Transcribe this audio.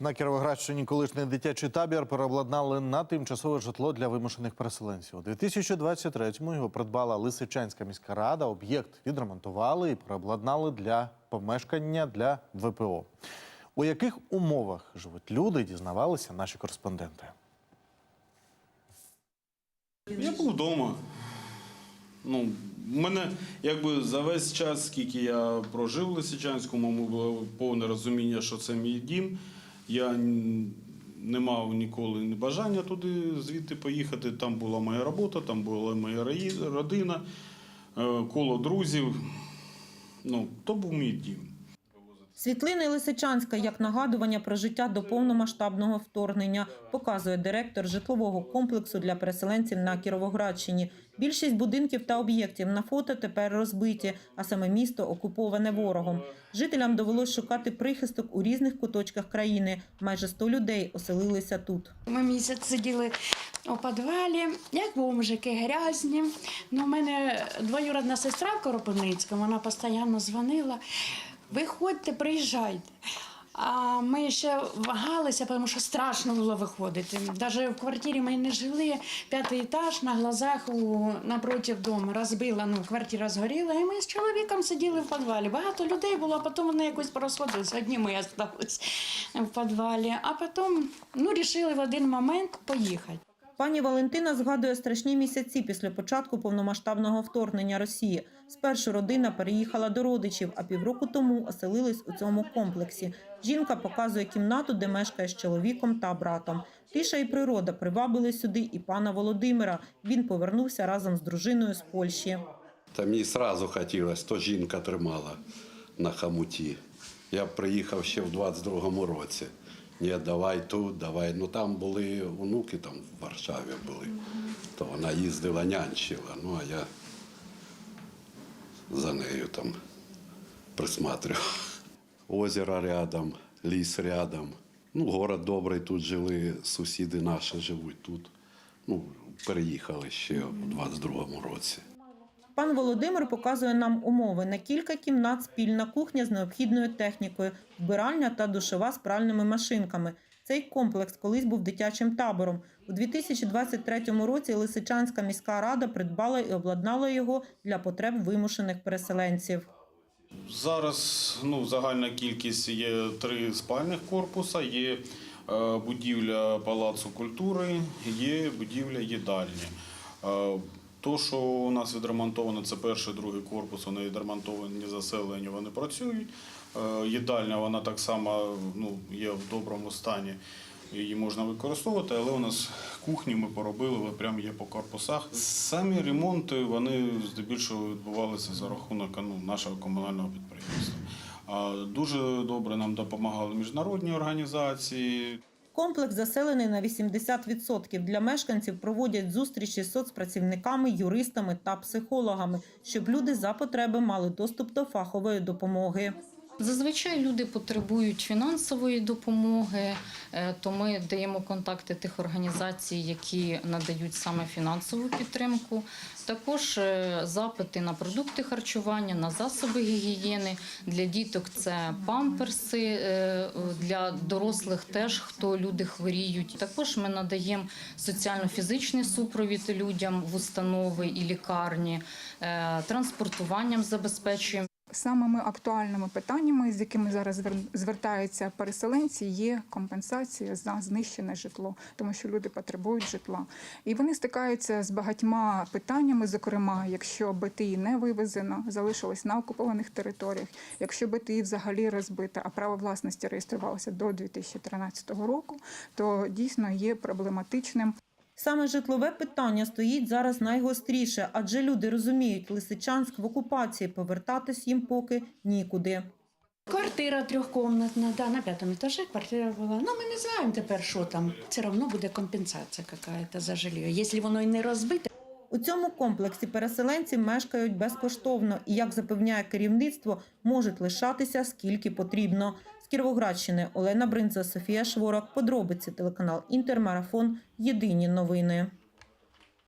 На Кіровоградщині колишній дитячий табір переобладнали на тимчасове житло для вимушених переселенців. У 2023-му його придбала Лисичанська міська рада. Об'єкт відремонтували і переобладнали для помешкання для ВПО. У яких умовах живуть люди, дізнавалися наші кореспонденти. Я був вдома. Ну, в мене якби за весь час, скільки я прожив в Лисичанському, було повне розуміння, що це мій дім. Я не мав ніколи бажання туди звідти поїхати. Там була моя робота, там була моя родина, е, коло друзів. Ну, то був мій дім. Світлини Лисичанська як нагадування про життя до повномасштабного вторгнення показує директор житлового комплексу для переселенців на Кіровоградщині. Більшість будинків та об'єктів на фото тепер розбиті, а саме місто окуповане ворогом. Жителям довелось шукати прихисток у різних куточках країни. Майже 100 людей оселилися тут. Ми місяць сиділи у підвалі, як бомжики, грязні. Ну, у мене двоюродна сестра в Коропивницькому, вона постійно дзвонила. Виходьте, приїжджайте. А ми ще вагалися, тому що страшно було виходити. Навіть в квартирі ми не жили, п'ятий етаж на глазах у, напроти дому розбила, ну, квартира згоріла, і ми з чоловіком сиділи в підвалі. Багато людей було, а потім вони якось порозходилися. Одні ми залишилися в підвалі, а потім ну, вирішили в один момент поїхати. Пані Валентина згадує страшні місяці після початку повномасштабного вторгнення Росії. Спершу родина переїхала до родичів, а півроку тому оселились у цьому комплексі. Жінка показує кімнату, де мешкає з чоловіком та братом. Тиша і природа привабили сюди і пана Володимира. Він повернувся разом з дружиною з Польщі. Та мені одразу хотілося, то жінка тримала на хамуті. Я приїхав ще в 22-му році. Ні, давай тут, давай. Ну там були онуки, там в Варшаві були. То вона їздила, нянчила. Ну а я за нею там присматрював. Озеро рядом, ліс рядом. Ну, город добрий, тут жили, сусіди наші живуть тут. Ну, переїхали ще в 22-му році. Пан Володимир показує нам умови на кілька кімнат, спільна кухня з необхідною технікою, вбиральня та душова з пральними машинками. Цей комплекс колись був дитячим табором. У 2023 році Лисичанська міська рада придбала і обладнала його для потреб вимушених переселенців. Зараз ну, загальна кількість є три спальних корпуса, є е, будівля Палацу культури, є будівля їдальні. То, що у нас відремонтовано, це перший, другий корпус, вони відремонтовані, заселені, вони працюють. Е, їдальня вона так само ну, є в доброму стані. Її можна використовувати, але у нас кухню ми поробили, але прямо є по корпусах. Самі ремонти вони здебільшого відбувалися за рахунок ну, нашого комунального підприємства. Дуже добре нам допомагали міжнародні організації. Комплекс заселений на 80%. Для мешканців проводять зустрічі з соцпрацівниками, юристами та психологами, щоб люди за потреби мали доступ до фахової допомоги. Зазвичай люди потребують фінансової допомоги, е, то ми даємо контакти тих організацій, які надають саме фінансову підтримку. Також е, запити на продукти харчування, на засоби гігієни. Для діток це памперси, е, для дорослих теж хто люди хворіють. Також ми надаємо соціально-фізичний супровід людям в установи і лікарні, транспортуванням забезпечуємо. Самими актуальними питаннями, з якими зараз звер- звертаються переселенці, є компенсація за знищене житло, тому що люди потребують житла. І вони стикаються з багатьма питаннями, зокрема, якщо БТІ не вивезено, залишилось на окупованих територіях, якщо БТІ взагалі розбите, а право власності реєструвалося до 2013 року, то дійсно є проблематичним. Саме житлове питання стоїть зараз найгостріше, адже люди розуміють, Лисичанськ в окупації повертатись їм поки нікуди. Квартира трьохкомнатна, да, на п'ятому етажі квартира була. Ну, ми не знаємо тепер, що там. Все одно буде компенсація якась за жилье. Якщо воно і не розбите, У цьому комплексі переселенці мешкають безкоштовно і, як запевняє керівництво, можуть лишатися скільки потрібно. З Кіровоградщини Олена Бринза, Софія Шворак. Подробиці телеканал Інтермарафон. Єдині новини.